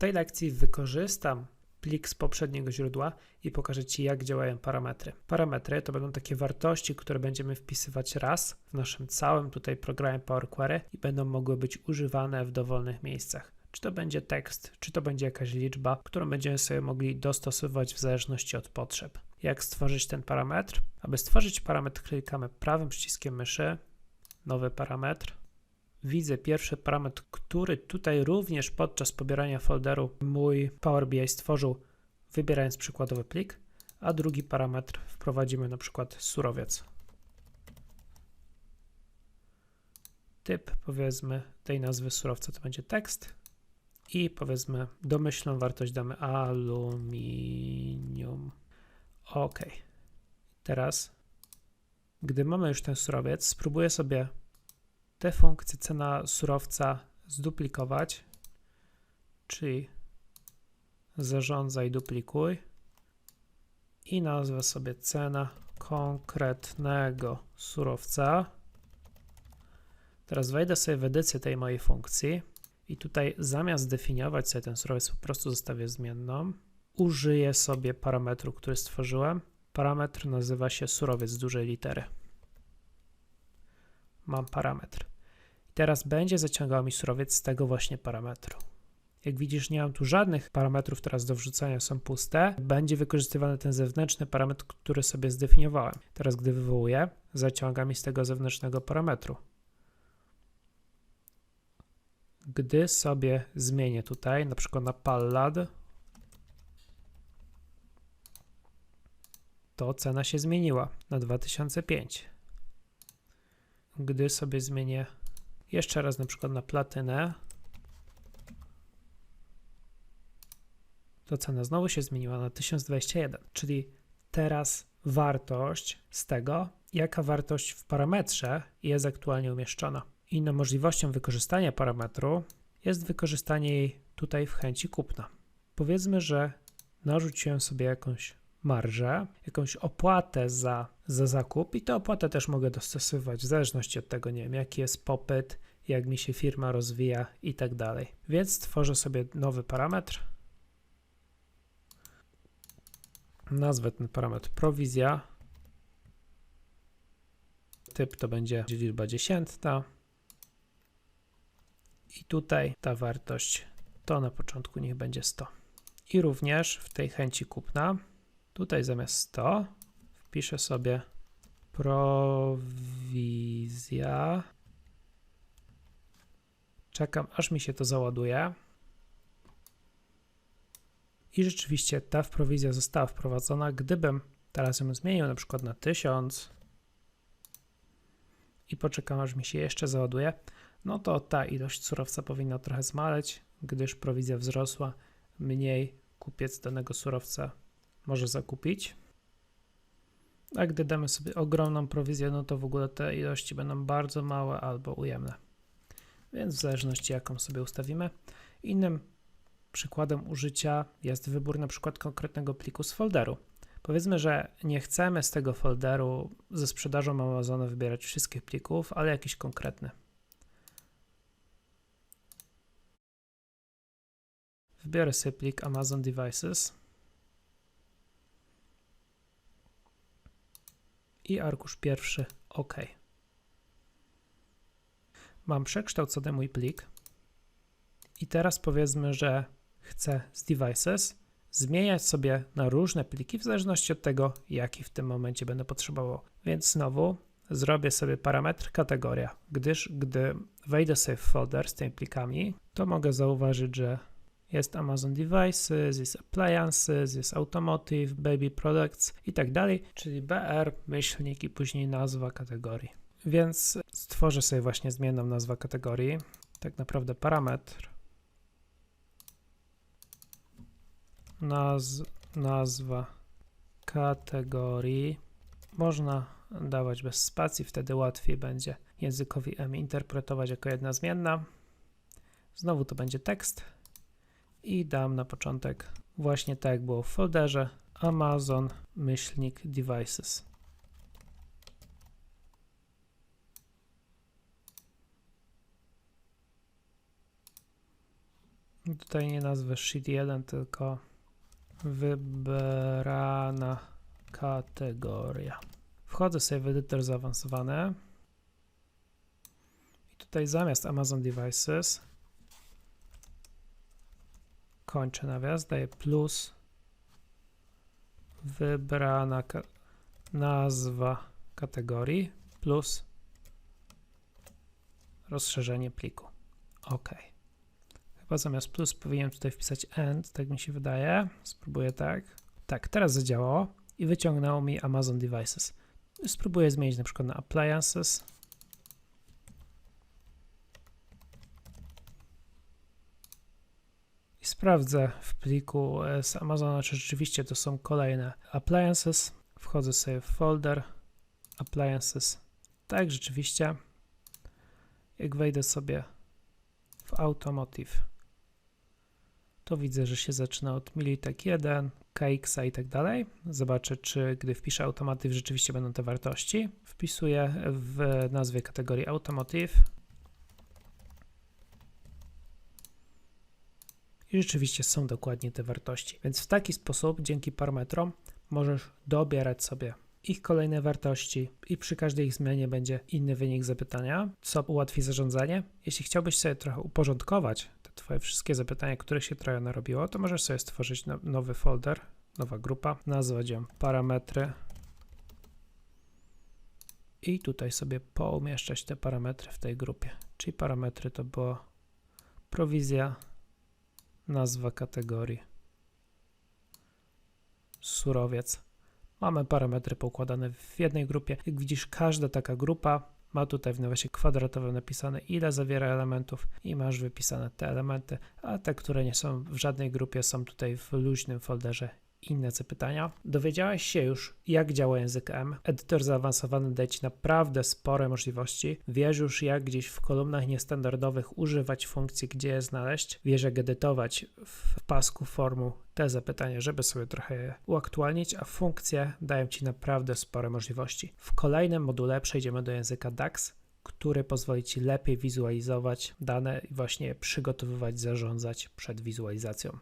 tej lekcji wykorzystam plik z poprzedniego źródła i pokażę Ci, jak działają parametry. Parametry to będą takie wartości, które będziemy wpisywać raz w naszym całym tutaj programie Power Query i będą mogły być używane w dowolnych miejscach. Czy to będzie tekst, czy to będzie jakaś liczba, którą będziemy sobie mogli dostosowywać w zależności od potrzeb. Jak stworzyć ten parametr? Aby stworzyć parametr, klikamy prawym przyciskiem myszy, nowy parametr, widzę pierwszy parametr, który tutaj również podczas pobierania folderu mój Power BI stworzył, wybierając przykładowy plik, a drugi parametr wprowadzimy na przykład surowiec. Typ powiedzmy tej nazwy surowca to będzie tekst i powiedzmy domyślną wartość damy aluminium. OK. Teraz, gdy mamy już ten surowiec, spróbuję sobie tę funkcję cena surowca zduplikować, czyli zarządzaj duplikuj i nazwę sobie cena konkretnego surowca. Teraz wejdę sobie w edycję tej mojej funkcji i tutaj zamiast definiować sobie ten surowiec po prostu zostawię zmienną. Użyję sobie parametru, który stworzyłem. Parametr nazywa się surowiec dużej litery. Mam parametr. Teraz będzie zaciągał mi surowiec z tego właśnie parametru. Jak widzisz, nie mam tu żadnych parametrów teraz do wrzucania, są puste. Będzie wykorzystywany ten zewnętrzny parametr, który sobie zdefiniowałem. Teraz, gdy wywołuję, zaciąga mi z tego zewnętrznego parametru. Gdy sobie zmienię tutaj, na przykład na pallad, to cena się zmieniła na 2005. Gdy sobie zmienię jeszcze raz na przykład na platynę. To cena znowu się zmieniła na 1021, czyli teraz wartość z tego, jaka wartość w parametrze jest aktualnie umieszczona. Inną możliwością wykorzystania parametru jest wykorzystanie jej tutaj w chęci kupna. Powiedzmy, że narzuciłem sobie jakąś marżę, jakąś opłatę za, za zakup i tę opłatę też mogę dostosowywać w zależności od tego, nie wiem, jaki jest popyt, jak mi się firma rozwija i tak dalej. Więc tworzę sobie nowy parametr. Nazwę ten parametr prowizja. Typ to będzie liczba dziesiętna. I tutaj ta wartość to na początku niech będzie 100. I również w tej chęci kupna Tutaj zamiast 100 wpiszę sobie prowizja. Czekam, aż mi się to załaduje. I rzeczywiście ta prowizja została wprowadzona. Gdybym teraz ją zmienił na przykład na 1000 i poczekam, aż mi się jeszcze załaduje, no to ta ilość surowca powinna trochę zmaleć, gdyż prowizja wzrosła, mniej kupiec danego surowca może zakupić. A gdy damy sobie ogromną prowizję, no to w ogóle te ilości będą bardzo małe albo ujemne. Więc w zależności jaką sobie ustawimy. Innym przykładem użycia jest wybór na przykład konkretnego pliku z folderu. Powiedzmy, że nie chcemy z tego folderu ze sprzedażą Amazona wybierać wszystkich plików, ale jakiś konkretny. Wybiorę sobie plik Amazon Devices. I arkusz pierwszy OK. Mam przekształcony mój plik i teraz powiedzmy, że chcę z devices zmieniać sobie na różne pliki w zależności od tego, jaki w tym momencie będę potrzebował. Więc znowu zrobię sobie parametr kategoria, gdyż gdy wejdę sobie w folder z tymi plikami, to mogę zauważyć, że jest Amazon Devices, jest Appliances, jest Automotive, Baby Products i tak dalej, czyli BR, myślnik i później nazwa kategorii. Więc stworzę sobie właśnie zmienną nazwę kategorii, tak naprawdę parametr, naz, nazwa kategorii. Można dawać bez spacji, wtedy łatwiej będzie językowi M interpretować jako jedna zmienna. Znowu to będzie tekst i dam na początek właśnie tak jak było w folderze Amazon myślnik devices. Tutaj nie nazwę sheet 1, tylko wybrana kategoria. Wchodzę sobie w edytor zaawansowany. I tutaj zamiast Amazon Devices kończę nawias, daję plus wybrana ka nazwa kategorii plus rozszerzenie pliku. OK. Chyba zamiast plus powinienem tutaj wpisać end, tak mi się wydaje. Spróbuję tak. Tak, teraz zadziałało i wyciągnęło mi Amazon Devices. Spróbuję zmienić na przykład na Appliances. Sprawdzę w pliku e, z Amazona, czy rzeczywiście to są kolejne Appliances. Wchodzę sobie w folder Appliances. Tak, rzeczywiście. Jak wejdę sobie w Automotive, to widzę, że się zaczyna od Militek 1, KX i tak dalej. Zobaczę, czy gdy wpiszę Automotive rzeczywiście będą te wartości. Wpisuję w nazwie kategorii Automotive. I rzeczywiście są dokładnie te wartości. Więc w taki sposób, dzięki parametrom, możesz dobierać sobie ich kolejne wartości i przy każdej ich zmianie będzie inny wynik zapytania, co ułatwi zarządzanie. Jeśli chciałbyś sobie trochę uporządkować te twoje wszystkie zapytania, które się trochę narobiło, to możesz sobie stworzyć no, nowy folder, nowa grupa, nazwać ją parametry i tutaj sobie poumieszczać te parametry w tej grupie. Czyli parametry to było prowizja, nazwa kategorii, surowiec. Mamy parametry poukładane w jednej grupie. Jak widzisz, każda taka grupa ma tutaj w nawiasie kwadratowym napisane, ile zawiera elementów i masz wypisane te elementy, a te, które nie są w żadnej grupie, są tutaj w luźnym folderze inne zapytania. Dowiedziałeś się już, jak działa język M. Edytor zaawansowany daje Ci naprawdę spore możliwości. Wiesz już, jak gdzieś w kolumnach niestandardowych używać funkcji, gdzie je znaleźć. Wiesz, jak edytować w pasku formu te zapytania, żeby sobie trochę je uaktualnić, a funkcje dają Ci naprawdę spore możliwości. W kolejnym module przejdziemy do języka DAX, który pozwoli Ci lepiej wizualizować dane i właśnie przygotowywać, zarządzać przed wizualizacją.